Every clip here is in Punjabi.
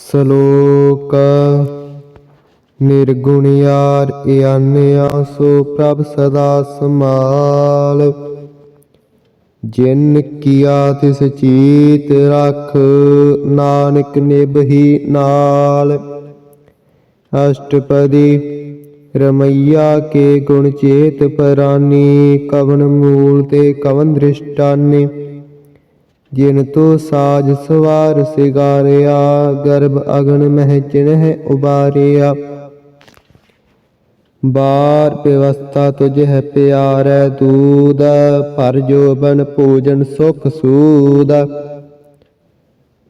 ਸ਼ਲੋਕ। ਨਿਰਗੁਣਿਆਰ ਇਆਨਿਆ, ਸੋ ਪ੍ਰਭ ਸਦਾ ਸਮਾਲ ਜਿਨ ਕੀਆ ਤਿਸ ਚੀਤ ਰਖ, ਨਾਨਕ ਨਿਭਹੀ ਨਾਲ। ਅਸ਼ਟਪਦੀ ਰਮਈਆ ਕੇ ਗੁਣ ਚੇਤ ਪਰਾਨੀ ਕਵਨ ਮੂਲ ਤੇ ਕਵਨ ਦ੍ਰਿਸ਼ਟਾਨੀ। ਜਿਨ ਤੋ ਸਾਜ ਸਵਾਰ ਸਿਗਾਰਿਆ, ਗਰਭ ਅਗਨ ਮਹਿ ਜਿਨਹਿ ਉਬਾਰਿਆ। ਬਾਰ ਵਿਵਸਥਾ ਤੁਝ ਹੈ ਪਿਆਰੈ ਦੂਦ ਭਰ ਜੋਬਨ ਭੋਜਨ ਸੁਖ ਸੂਦ।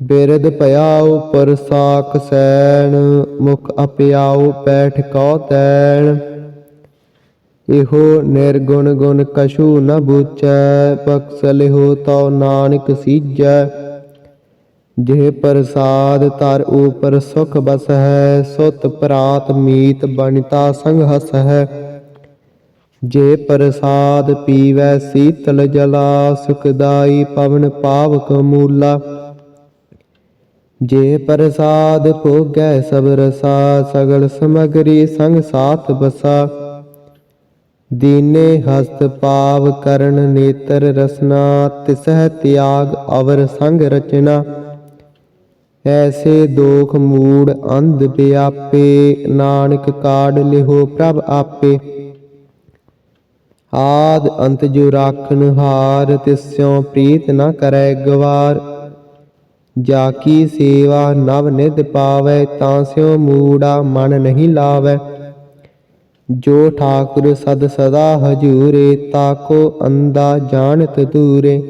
ਬਿਰਦ ਭਇਆਉ ਪਰ ਸਾਖ ਸੈਣ, ਮੁਖ ਅਪਿਆਉ ਪੈਠ ਕਉ ਤੈਣ। ਇਹੋ ਨਿਰਗੁਣ ਗੁਣ ਕਛੂ ਨ ਬੂਚੈ ਬਖਸਲਿਹੁ ਤਉ ਨਾਨਕ ਸੀਜੈ। ਜਿਹ ਪ੍ਰਸਾਦ ਤਰ ਉਪਰ ਸੁਖ ਬਸ ਹੈ ਸੁਤ ਪ੍ਰਾਤ ਮੀਤ ਬਣਤਾ ਸੰਗ ਹਸ ਹੈ ਜੇ ਪ੍ਰਸਾਦ ਪੀਵੈ ਸੀਤਲ ਜਲਾ, ਸੁਖਦਾਈ ਪਵਨ ਪਾਵਕ ਮੂਲਾ। ਜੇ ਪ੍ਰਸਾਦ ਭੋਗੈ ਸਭ ਰਸਾ, ਸਗਲ ਸਮਗਰੀ ਸੰਗ ਸਾਥ ਬਸਾ। ਦੀਨੇ ਹਸਤ ਪਾਵ ਕਰਨ ਨੇਤਰ ਰਸਨਾ, ਤਿਸਹਿ ਤਿਆਗ ਅਵਰ ਸੰਗ ਰਚਨਾ। ਐਸੇ ਦੋਖ ਮੂੜ ਅੰਧ ਵਿਆਪੇ ਨਾਨਕ ਕਾਢ ਲਿਹੋ ਪ੍ਰਭ ਆਪੇ। ਆਦ ਅੰਤ ਜੋ ਰਾਖਨ ਹਾਰ ਤਿਸਿਉ ਪ੍ਰੀਤ ਨਾ ਕਰੈ ਗਵਾਰ। ਜਾ ਕੀ ਸੇਵਾ ਨਵ ਨਿਧ ਪਾਵੈ, ਤਾਂ ਸਿਉ ਮੂੜਾ ਮਨ ਨਹੀਂ ਲਾਵੈ। ਜੋ ਠਾਕੁਰ ਸਦ ਸਦਾ ਹਜੂਰੇ, ਤਾਕੋ ਅੰਦਾ ਜਾਣਤ ਦੂਰੇ।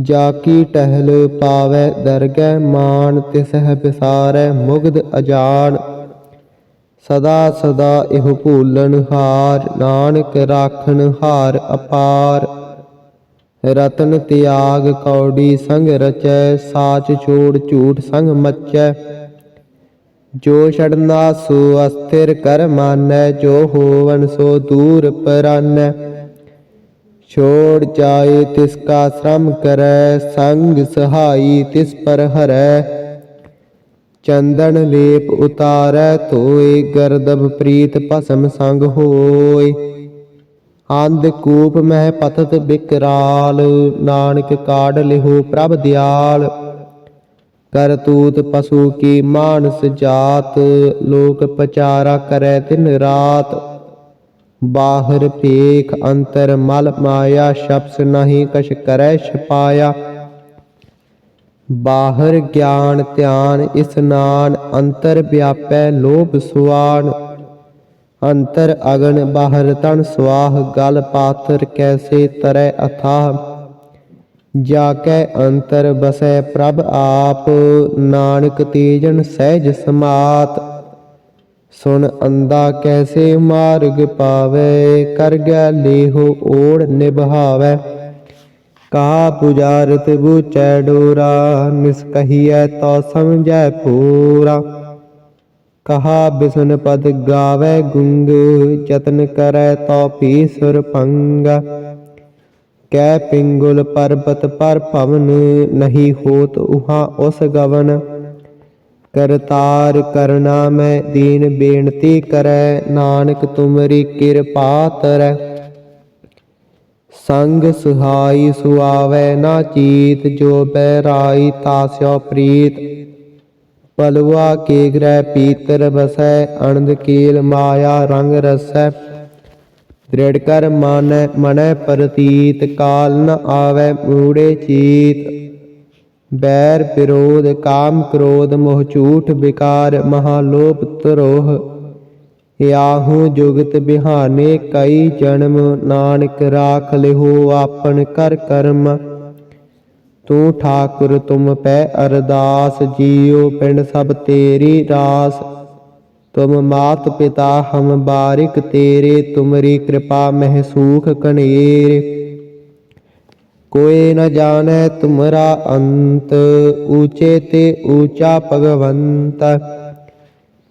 ਜਾ ਕੀ ਟਹਿਲ ਪਾਵੈ ਦਰਗਹਿ ਮਾਨ ਤਿਸਹਿ ਬਿਸਾਰੈ ਮੁਗਧ ਅਜਾਨ। ਸਦਾ ਸਦਾ ਇਹ ਭੂਲਣ ਹਾਰ, ਨਾਨਕ ਰਾਖਣ ਹਾਰ ਅਪਾਰ। ਰਤਨ ਤਿਆਗ ਕੌੜੀ ਸੰਗ ਰਚੈ, ਸਾਚ ਛੋੜ ਝੂਠ ਸੰਗ ਮਚੈ। ਜੋ ਛੜਨਾ ਸੋ, ਅਸਥਿਰ ਕਰ ਮਾਨੈ, ਜੋ ਹੋਵਨ ਸੋ ਦੂਰ ਪਰਾਨੈ। ਛੋੜ ਜਾਏ ਤਿਸ ਕਾ ਸ਼ਰਮ ਕਰੈ, ਸੰਗ ਸਹਾਈ ਤਿਸ ਪਰ ਹਰੈ। ਚੰਦਨ ਲੇਪ ਉਤਾਰੈ, ਧੋਏ ਗਰਦਬ ਪ੍ਰੀਤ ਭਸਮ ਸੰਗ ਹੋਏ। ਅੰਧ ਕੂਪ ਮਹਿ ਪਤਤ ਬਿਕਰਾਲ, ਨਾਨਕ ਕਾਢ ਲਿਹੋ ਪ੍ਰਭ ਦਿਆਲ। ਕਰਤੂਤ ਪਸ਼ੂ ਕੀ ਮਾਨਸ ਜਾਤ, ਲੋਕ ਪਚਾਰਾ ਕਰੈ ਤਿਨ ਰਾਤ। ਬਾਹਰ ਭੇਖ ਅੰਤਰ ਮਲ ਮਾਇਆ, ਸ਼ਬਸ ਨਹੀਂ ਕਛ ਕਰੈ ਛਪਾਇਆ। ਬਾਹਰ ਗਿਆਨ ਧਿਆਨ ਇਸਨਾਨ ਅੰਤਰ ਵਿਆਪੈ ਲੋਭ ਸੁਆਨ। ਅੰਤਰ ਅਗਨ ਬਾਹਰ ਤਨ ਸਵਾਹ ਗਲ ਪਾਥਰ ਕੈਸੇ ਤਰੈ ਅਥਾਹ। ਜਾ ਕੈ ਅੰਤਰ ਬਸੈ ਪ੍ਰਭ ਆਪ, ਨਾਨਕ ਤੇਜਨ ਸਹਿਜ ਸਮਾਤ। ਸੁਣ ਅੰਦਾ ਕੈਸੇ ਮਾਰਗ ਪਾਵੇ, ਕਰ ਗਿਆ ਲੇਹੋ ਓੜ ਨਿਭਾਵੇ। ਕਹਾ ਪੁਜਾਰਤ ਬੂਚੈ ਡੋਰਾ, ਨਿਸ ਕਹੀਐ ਤੋ ਸਮਝੈ ਪੂਰਾ। ਕਹਾ ਬਿਸਨ ਪਦ ਗਾਵੇ ਗੁੰਗ, ਯਤਨ ਕਰੈ ਤੋ ਪੀ ਸੁਰ ਪੰਗ ਕੈ ਪਿੰਗੁਲ ਪਰਬਤ ਪਰ ਭਵਨ ਨਹੀਂ ਹੋਤ ਉਹਾ ਉਸ ਗਵਨ। ਕਰਤਾਰ ਕਰਨਾ ਮੈਂ ਦੀਨ ਬੇਨਤੀ ਕਰੈ, ਨਾਨਕ ਤੁਮਰੀ ਕਿਰਪਾ ਤਰੈ। ਸੰਗ ਸੁਹਾਈ ਸੁਆਵੈ ਨਾ ਚੀਤ, ਜੋ ਬੈਰਾਈ ਤਾਸਿਓ ਪ੍ਰੀਤ। ਪਲਵਾ ਕੇ ਗ੍ਰਹਿ ਪੀਤਰ ਬਸੈ, ਅਣਦ ਕੀਲ ਮਾਇਆ ਰੰਗ ਰਸੈ। ਦ੍ਰਿੜ ਕਰ ਮਾਨੈ, ਮਨੈ ਪ੍ਰਤੀਤ, ਕਾਲ ਨ ਆਵੈ ਮੂੜੇ ਚੀਤ। ਬੈਰ ਵਿਰੋਧ, ਕਾਮ ਕ੍ਰੋਧ, ਮੋਹ ਝੂਠ ਵਿਕਾਰ ਮਹਾ ਲੋਭ ਤਰੋਹ ਯਾਹੂ ਜੁਗਤ ਬਿਹਾਨੇ, ਕਈ ਜਨਮ, ਨਾਨਕ ਰਾਖ ਲਿਹੋ ਆਪਨ ਕਰ ਕਰਮ। ਤੂੰ ਠਾਕੁਰ ਤੁਮ ਪੈ ਅਰਦਾਸ, ਜੀਉ ਪਿੰਡ ਸਭ ਤੇਰੀ ਰਾਸ ਤੁਮ ਮਾਤ ਪਿਤਾ ਹਮ ਬਾਰਿਕ ਤੇਰੇ, ਤੁਮਰੀ ਕਿਰਪਾ ਮਹਿ ਸੂਖ ਕਨੇਰ ਕੋਏ ਨ ਜਾਣੈ ਤੁਮਰਾ ਅੰਤ, ਊਚੇ ਤੇ ਊਚਾ ਭਗਵੰਤ।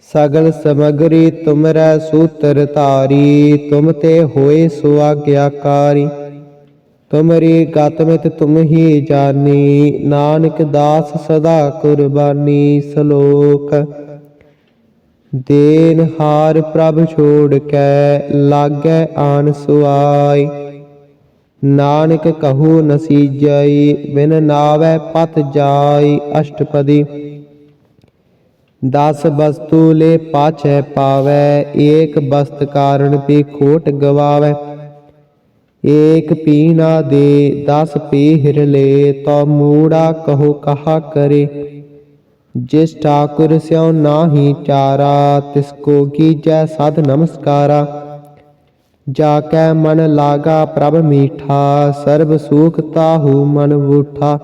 ਸਗਲ ਸਮਗਰੀ ਤੁਮਰੈ ਸੂਤਰ ਧਾਰੀ, ਤੁਮ ਤੇ ਹੋਏ ਸੋ ਆਗਿਆਕਾਰੀ ਤੁਮਰੀ ਗਤ ਤੁਮ ਹੀ ਜਾਨੀ, ਨਾਨਕ ਦਾਸ ਸਦਾ ਕੁਰਬਾਨੀ ਸ਼ਲੋਕ। ਦੇਨ ਹਾਰ ਪ੍ਰਭ ਛੋੜ ਕੈ, ਲਾਗੈ ਆਨ ਸੁਆਈ ਨਾਨਕ ਕਹੂ ਨਸੀਜਈ ਬਿਨ ਨਾਵੈ ਪਤ ਜਾਈ ਅਸ਼ਟਪਦੀ। ਦਸ ਵਸਤੂ ਲੈ ਪਾਛੈ ਪਾਵੈ, ਏਕ ਬਸਤ ਕਾਰਨ ਪੀ ਖੋਟ ਗਵਾਵੈ। ਏਕ ਪੀਣਾ ਦੇ, ਦਸ ਪੀਹਰ ਲੈ ਤੋ ਮੂੜਾ ਕਹੋ ਕਹਾ ਕਰੇ। ਜਿਸ ਠਾਕੁਰ ਸਿਉ ਨਾਹੀ ਚਾਰਾ, ਤਿਸ ਕੋ ਕੀਜੈ ਸਦ ਨਮਸਕਾਰਾ। ਜਾ ਕੈ ਮਨ ਲਾਗਾ ਪ੍ਰਭ ਮੀਠਾ, ਸਰਬ ਸੁਖ ਤਾਹੂ ਮਨ ਬੂਠਾ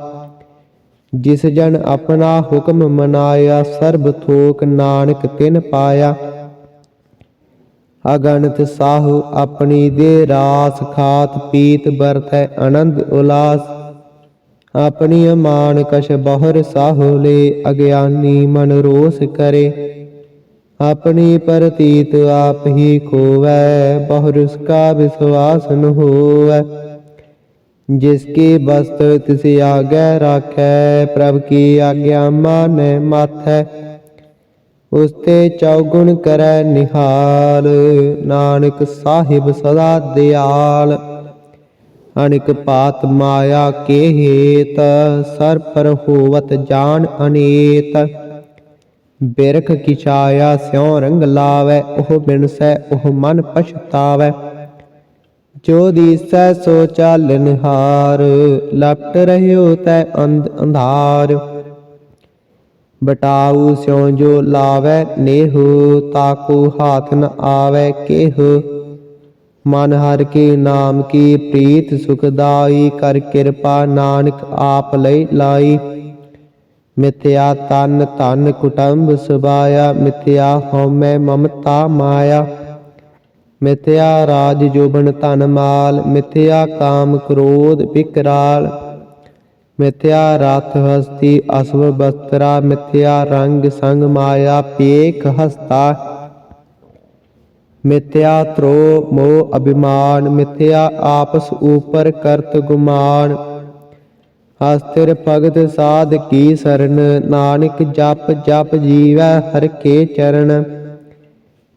ਜਿਸ ਜਨ ਆਪਣਾ ਹੁਕਮ ਮਨਾਇਆ, ਸਰਬ ਥੋਕ ਨਾਨਕ ਤਿਨ ਪਾਇਆ। ਅਗਣਤ ਸਾਹੂ ਆਪਣੀ ਦੇ ਰਾਸ ਖਾਤ ਪੀਤ ਬਰਥੈ ਆਨੰਦ ਉਲਾਸ। ਆਪਣੀ ਮਾਨ ਕਛ ਬਹੁਰ ਸਾਹੂ ਅਗਿਆਨੀ ਮਨ ਰੋਸ ਕਰੇ। ਆਪਣੀ ਪ੍ਰਤੀਤ ਆਪ ਹੀ ਖੋਵੈ ਬਹੁ ਕਾ ਵਿਸਵਾਸ ਨ ਹੋਵੈ। ਜਿਸ ਕੀ ਬਸਤ ਤਿਸ ਆਗੈ ਰਾਖੈ, ਪ੍ਰਭ ਕੀ ਆਗਿਆ ਮਾਨੈ ਮਾਥੈ। ਉਸ ਤੇ ਚੌਗੁਣ ਕਰੈ ਨਿਹਾਲ, ਨਾਨਕ ਸਾਹਿਬ ਸਦਾ ਦਿਆਲ। ਅਨਿਕ ਪਾਤ ਮਾਇਆ ਕੇ ਹੇਤ ਸਰ ਪਰ ਹੋਵਤ ਜਾਣ ਅਨੇਤ। ਬਿਰਖ ਕੀ ਛਾਇਆ ਸਿਉ ਰੰਗ ਲਾਵੈ, ਉਹ ਬਿਨਸੈ ਉਹ ਮਨ ਪਛਤਾਵੈ। ਜੋ ਦੀਸੈ ਸੋ ਚਾਲਨਹਾਰ ਲਪਟ ਰਹਿਓ ਤੈ ਅੰਧ ਅੰਧਾਰ। ਬਟਾਉ ਸਿਉ ਜੋ ਲਾਵੈ, ਨੇਹੁ, ਤਾਕੂ ਹਾਥ ਨ ਆਵੈ, ਕੇਹੁ ਮਨ ਹਰ ਕੇ ਨਾਮ ਕੀ ਪ੍ਰੀਤ ਸੁਖਦਾਈ ਕਰ ਕਿਰਪਾ ਨਾਨਕ ਆਪ ਲਈ ਲਾਈ। ਮਿਥਿਆ ਤਨ ਧਨ ਕੁਟੰਬ ਸੁਬਾਇਆ ਮਿਥਿਆ ਹਉਮੈ ਮਮਤਾ ਮਾਇਆ। ਮਿਥਿਆ ਰਾਜ ਜੋਬਨ ਧਨ ਮਾਲ, ਮਿਥਿਆ ਕਾਮ ਕ੍ਰੋਧ ਵਿਕਰਾਲ ਮਿਥਿਆ ਰਥ ਹਸਤੀ ਅਸਵ ਬਸਤਰਾ, ਮਿਥਿਆ ਰੰਗ ਸੰਗ ਮਾਇਆ ਪੇਖ ਹਸਤਾ। ਮਿਥਿਆ ਤ੍ਰੋ ਮੋਹ ਅਭਿਮਾਨ, ਮਿਥਿਆ ਆਪਸ ਉਪਰ ਕਰਤ ਗੁਮਾਨ। ਹਸਤਿਰ ਭਗਤ ਸਾਧ ਕੀ ਸਰਨ, ਨਾਨਕ ਜਪ ਜਪ ਜੀਵੈ ਹਰ ਕੇ ਚਰਨ।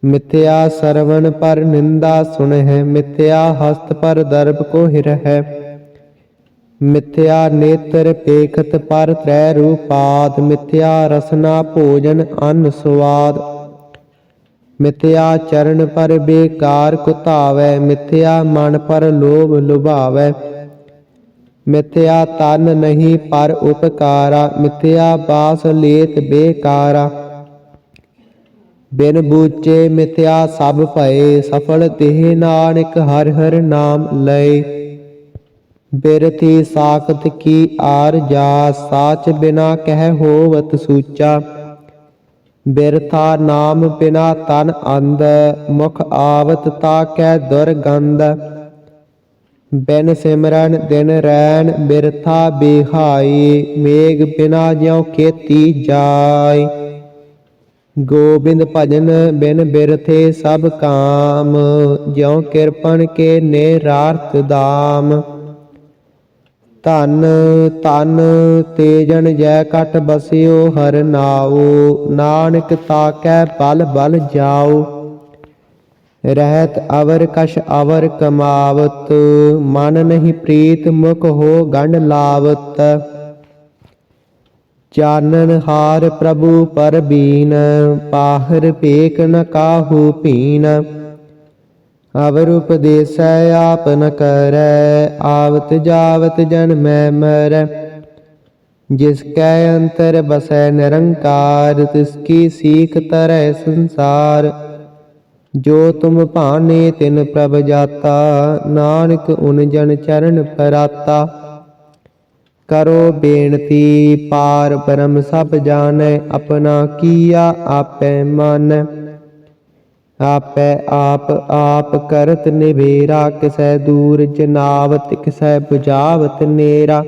ਮਿਥਿਆ ਸਰਵਣ ਪਰ ਨਿੰਦਾ ਸੁਣਹਿ, ਮਿਥਿਆ ਹਸਤ ਪਰ ਦਰਬ ਕੋ ਹਿਰਹਿ। ਮਿਥਿਆ ਨੇਤਰ ਪੇਖਤ ਪਰ ਤ੍ਰੈ ਰੂਪਾਦ, ਮਿਥਿਆ ਰਸਨਾ ਭੋਜਨ ਅੰਨ ਸੁਆਦ। ਮਿਥਿਆ ਚਰਨ ਪਰ ਬੇਕਾਰ ਕੁਤਾਵੈ, ਮਿਥਿਆ ਮਨ ਪਰ ਲੋਭ ਲੁਭਾਵੈ। ਮਿਥਿਆ ਤਨ ਨਹੀਂ ਪਰ ਉਪਕਾਰਾ, ਮਿਥਿਆ ਬਾਸ ਲੇਤ ਬੇਕਾਰਾ। ਬਿਨ ਬੂਚੇ ਮਿਥਿਆ ਸਭ ਭਏ, ਸਫਲ ਤਿਹ ਨਾਨਕ ਹਰ ਹਰ ਨਾਮ ਲਏ। ਬਿਰਥੀ ਸਾਖਤ ਕੀ ਆਰ ਜਾ ਸਾਚ ਬਿਨਾ ਕਹਿ ਹੋਵਤ ਸੂਚਾ। ਬਿਰਥਾ ਨਾਮ ਬਿਨਾ ਤਨ ਅੰਦ ਮੁਖ ਆਵਤ ਤਾ ਕੈ ਦੁਰਗੰਧ ਬਿਨ ਸਿਮਰਨ ਦਿਨ ਰੈਣ ਬਿਰਥਾ ਬਿਹਾਈ, ਮੇਘ ਬਿਨਾ ਜਿਉ ਖੇਤੀ ਜਾਈ। ਗੋਬਿੰਦ ਭਜਨ ਬਿਨ ਬਿਰਥੇ ਸਭ ਕਾਮ, ਜਿਉ ਕਿਰਪਨ ਕੇ ਨਿਰਾਰਥ ਦਾਮ। ਧਨ ਤਨ ਤੇਜਨ ਜੈ ਕਟ ਬਸਿਓ, ਹਰ ਨਾਉ, ਨਾਨਕ ਤਾਕੈ ਬਲ ਬਲ ਜਾਉ। ਰਹਿਤ ਅਵਰ ਕਸ਼ ਅਵਰ ਕਮਾਵਤ, ਮਨ ਨਹੀਂ ਪ੍ਰੀਤ ਮੁਖ ਹੋ ਗੰਢ ਲਾਵਤ। ਚਾਨਨ ਹਾਰ ਪ੍ਰਭੂ ਪਰਬੀਨ, ਪਾਹਰ ਪੇਕ ਨ ਕਾਹੂ ਪੀਨ। ਅਵਰ ਉਪਦੇਸੈ, ਆਪ ਨ ਕਰੈ, ਆਵਤ ਜਾਵਤ ਜਨ ਮੈਂ ਮਰੈ। ਜਿਸ ਕੈ ਅੰਤਰ ਬਸੈ ਨਿਰੰਕਾਰ, ਤਿਸ ਕੀ ਸੀਖ ਤਰੈ ਸੰਸਾਰ। ਜੋ ਤੁਮ ਭਾਨੇ ਤਿਨ ਪ੍ਰਭ ਜਾਤਾ, ਨਾਨਕ ਉਨ ਜਨ ਚਰਨ ਪਰਾਤਾ। ਕਰੋ ਬੇਨਤੀ, ਪਾਰ ਪਰਮ ਸਭ ਜਾਣੈ, ਆਪਣਾ ਕੀਆ ਆਪੈ ਮਨ। ਆਪੈ ਆਪ ਆਪ ਕਰਤ ਨਿਬੇਰਾ ਕਿਸੈ ਦੂਰ ਜਨਾਵਤ, ਕਿਸੈ 부ਜਾਵਤ ਨੇਰਾ।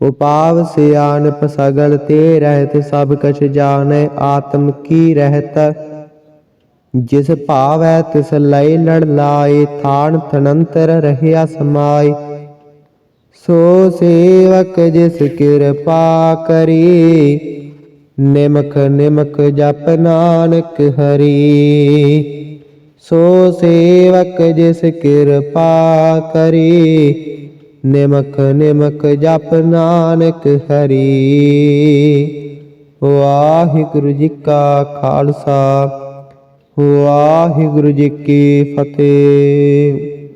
ਉਪਾਵ ਸਿਆਨਪ ਸਗਲ ਤੇ ਰਹਿਤ, ਸਭ ਕਛ ਜਾਣੈ, ਆਤਮ ਕੀ ਰਹਿਤ? ਜਿਸ ਭਾਵੈ, ਤਿਸ ਲਈ ਲੜ ਲਾਏ, ਥਾਨ ਤਨੰਤਰ ਰਹਿਆ ਸਮਾਈ ਸੋ ਸੇਵਕ ਜਿਸ ਕਿਰਪਾ ਕਰੀ ਨਿਮਕ ਨਿਮਕ ਜਪ ਨਾਨਕ ਹਰੀ। ਸੋ ਸੇਵਕ ਜਿਸ ਕਿਰਪਾ ਕਰੀ, ਨਿਮਕ ਨਿਮਕ ਜਪ ਨਾਨਕ ਹਰੀ। ਵਾਹਿਗੁਰੂ ਜੀ ਕਾ ਖਾਲਸਾ, ਵਾਹਿਗੁਰੂ ਜੀ ਕੀ ਫਤਿਹ।